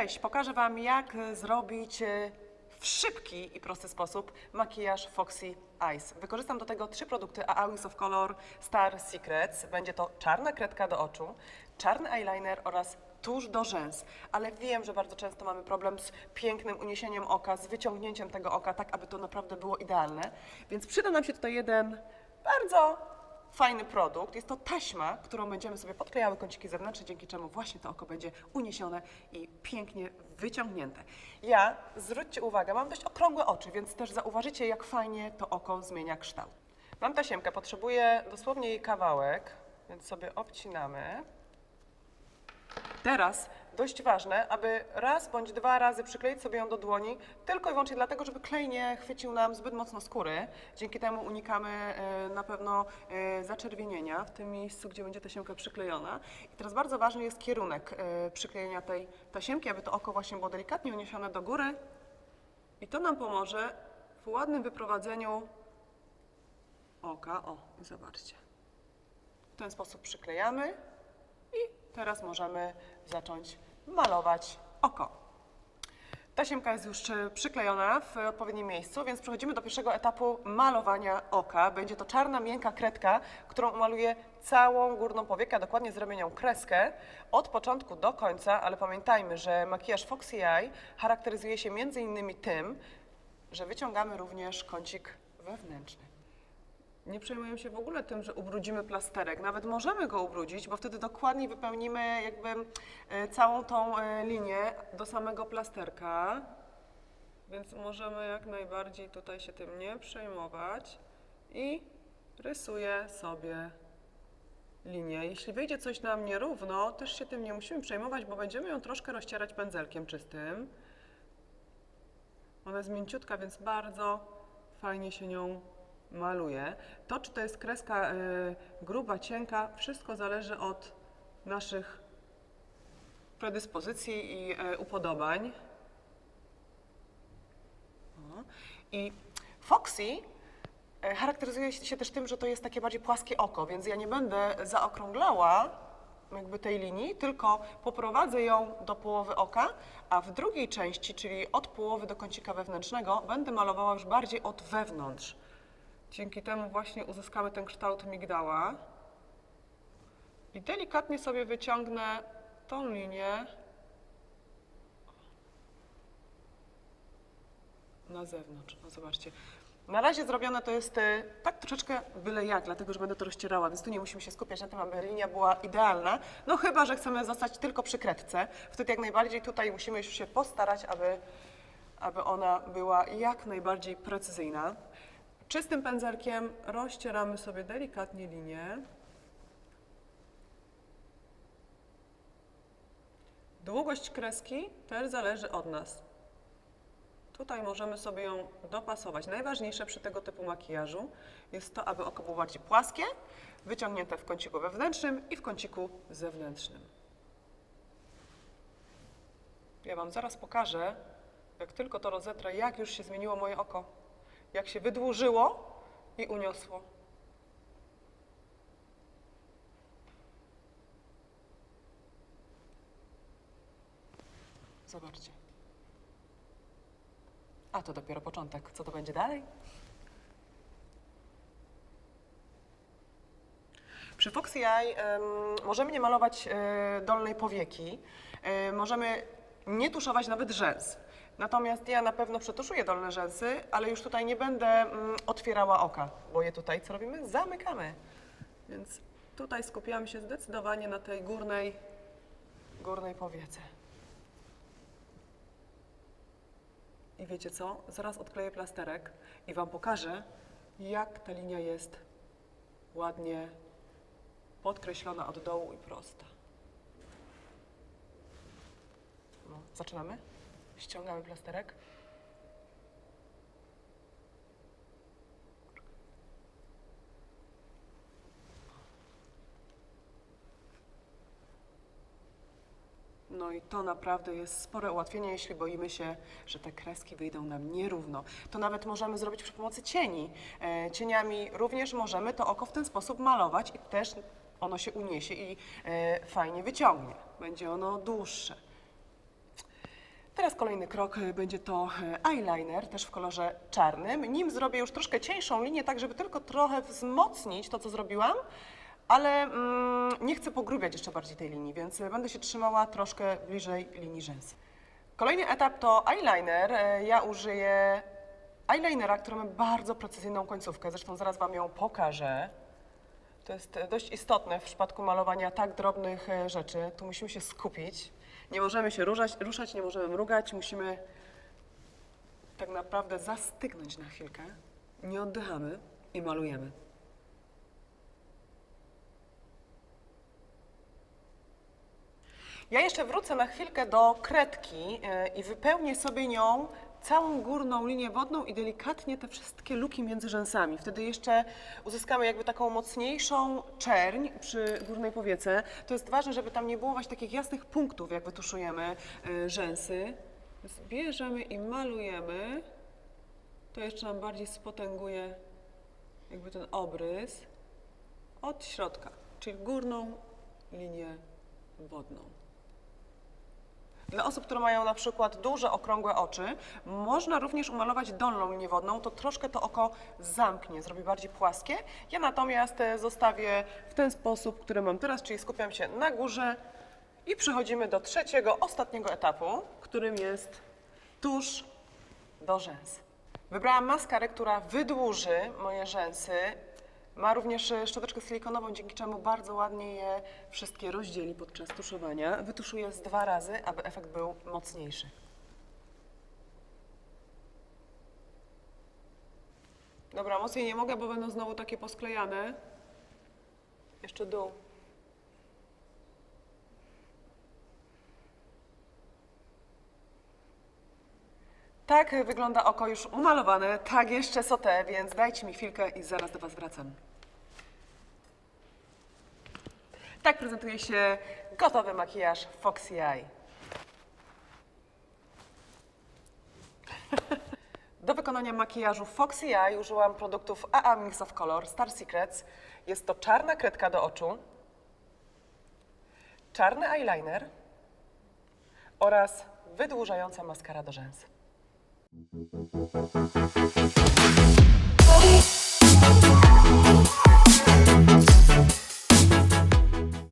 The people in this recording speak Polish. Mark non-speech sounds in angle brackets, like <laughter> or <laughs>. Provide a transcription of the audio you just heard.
Cześć, pokażę Wam jak zrobić e, w szybki i prosty sposób makijaż Foxy Eyes. Wykorzystam do tego trzy produkty Wings of Color Star Secrets. Będzie to czarna kredka do oczu, czarny eyeliner oraz tusz do rzęs. Ale wiem, że bardzo często mamy problem z pięknym uniesieniem oka, z wyciągnięciem tego oka, tak aby to naprawdę było idealne. Więc przyda nam się tutaj jeden bardzo fajny produkt. Jest to taśma, którą będziemy sobie podklejały kąciki zewnętrzne, dzięki czemu właśnie to oko będzie uniesione i pięknie wyciągnięte. Ja, zwróćcie uwagę, mam dość okrągłe oczy, więc też zauważycie, jak fajnie to oko zmienia kształt. Mam tasiemkę, potrzebuję dosłownie jej kawałek, więc sobie obcinamy. Teraz dość ważne, aby raz bądź dwa razy przykleić sobie ją do dłoni, tylko i wyłącznie dlatego, żeby klej nie chwycił nam zbyt mocno skóry. Dzięki temu unikamy e, na pewno e, zaczerwienienia w tym miejscu, gdzie będzie tasiemka przyklejona. I teraz bardzo ważny jest kierunek e, przyklejenia tej tasiemki, aby to oko właśnie było delikatnie uniesione do góry. I to nam pomoże w ładnym wyprowadzeniu oka. O, zobaczcie. W ten sposób przyklejamy. I teraz możemy zacząć malować oko. Tasiemka jest już e, przyklejona w odpowiednim miejscu, więc przechodzimy do pierwszego etapu malowania oka. Będzie to czarna, miękka kredka, którą umaluję całą górną powiekę, dokładnie zrobię nią kreskę od początku do końca, ale pamiętajmy, że makijaż Foxy Eye charakteryzuje się między innymi tym, że wyciągamy również kącik wewnętrzny. Nie przejmuję się w ogóle tym, że ubrudzimy plasterek. Nawet możemy go ubrudzić, bo wtedy dokładnie wypełnimy jakby e, całą tą e, linię do samego plasterka. Więc możemy jak najbardziej tutaj się tym nie przejmować i rysuję sobie linię. Jeśli wyjdzie coś nam nierówno, też się tym nie musimy przejmować, bo będziemy ją troszkę rozcierać pędzelkiem czystym. Ona jest mięciutka, więc bardzo fajnie się nią maluje. To, czy to jest kreska y, gruba, cienka, wszystko zależy od naszych predyspozycji i y, upodobań. I Foxy y, charakteryzuje się też tym, że to jest takie bardziej płaskie oko, więc ja nie będę zaokrąglała jakby tej linii, tylko poprowadzę ją do połowy oka, a w drugiej części, czyli od połowy do kącika wewnętrznego, będę malowała już bardziej od wewnątrz. Dzięki temu właśnie uzyskamy ten kształt migdała. I delikatnie sobie wyciągnę tą linię na zewnątrz. No zobaczcie. Na razie zrobione to jest e, tak troszeczkę byle jak, dlatego że będę to rozcierała, więc tu nie musimy się skupiać na tym, aby linia była idealna. No chyba, że chcemy zostać tylko przy kredce. Wtedy jak najbardziej tutaj musimy już się postarać, aby, aby ona była jak najbardziej precyzyjna. Czystym pędzelkiem rozcieramy sobie delikatnie linię. Długość kreski też zależy od nas. Tutaj możemy sobie ją dopasować. Najważniejsze przy tego typu makijażu jest to, aby oko było bardziej płaskie, wyciągnięte w kąciku wewnętrznym i w kąciku zewnętrznym. Ja Wam zaraz pokażę, jak tylko to rozetrę, jak już się zmieniło moje oko. Jak się wydłużyło i uniosło. Zobaczcie. A to dopiero początek. Co to będzie dalej? Przy Foxy Eye em, możemy nie malować e, dolnej powieki, e, możemy nie tuszować nawet rzęs. Natomiast ja na pewno przetuszuję dolne rzęsy, ale już tutaj nie będę mm, otwierała oka, bo je tutaj co robimy? Zamykamy. Więc tutaj skupiamy się zdecydowanie na tej górnej, górnej powiece. I wiecie co? Zaraz odkleję plasterek i Wam pokażę, jak ta linia jest ładnie podkreślona od dołu i prosta. No, zaczynamy? Ściągamy plasterek. No i to naprawdę jest spore ułatwienie, jeśli boimy się, że te kreski wyjdą nam nierówno. To nawet możemy zrobić przy pomocy cieni. E, cieniami również możemy to oko w ten sposób malować i też ono się uniesie i e, fajnie wyciągnie. Będzie ono dłuższe. Kolejny krok y, będzie to y, eyeliner, też w kolorze czarnym. Nim zrobię już troszkę cieńszą linię, tak żeby tylko trochę wzmocnić to, co zrobiłam, ale mm, nie chcę pogrubiać jeszcze bardziej tej linii, więc y, będę się trzymała troszkę bliżej linii rzęs. Kolejny etap to eyeliner. Ja użyję eyelinera, który ma bardzo precyzyjną końcówkę, zresztą zaraz Wam ją pokażę. To jest e, dość istotne w przypadku malowania tak drobnych e, rzeczy. Tu musimy się skupić. Nie możemy się ruszać, ruszać, nie możemy mrugać. Musimy tak naprawdę zastygnąć na chwilkę. Nie oddychamy i malujemy. Ja jeszcze wrócę na chwilkę do kredki e, i wypełnię sobie nią całą górną linię wodną i delikatnie te wszystkie luki między rzęsami. Wtedy jeszcze uzyskamy jakby taką mocniejszą czerń przy górnej powiece. To jest ważne, żeby tam nie było właśnie takich jasnych punktów, jak wytuszujemy e, rzęsy. Więc bierzemy i malujemy. To jeszcze nam bardziej spotęguje jakby ten obrys od środka, czyli górną linię wodną. Dla osób, które mają na przykład duże, okrągłe oczy, można również umalować dolną linię wodną, to troszkę to oko zamknie, zrobi bardziej płaskie. Ja natomiast e, zostawię w ten sposób, który mam teraz, czyli skupiam się na górze i przechodzimy do trzeciego, ostatniego etapu, którym jest tusz do rzęs. Wybrałam maskarę, która wydłuży moje rzęsy. Ma również e, szczoteczkę silikonową, dzięki czemu bardzo ładnie je wszystkie rozdzieli podczas tuszowania. Wytuszuję z dwa razy, aby efekt był mocniejszy. Dobra, mocniej nie mogę, bo będą znowu takie posklejane. Jeszcze dół. Tak wygląda oko już umalowane, tak jeszcze sotę, więc dajcie mi chwilkę i zaraz do Was wracam. Tak prezentuje się gotowy makijaż Foxy Eye. <laughs> Do wykonania makijażu Foxy Eye użyłam produktów AA Mix of Color Star Secrets. Jest to czarna kredka do oczu, czarny eyeliner oraz wydłużająca maskara do rzęs. Thank you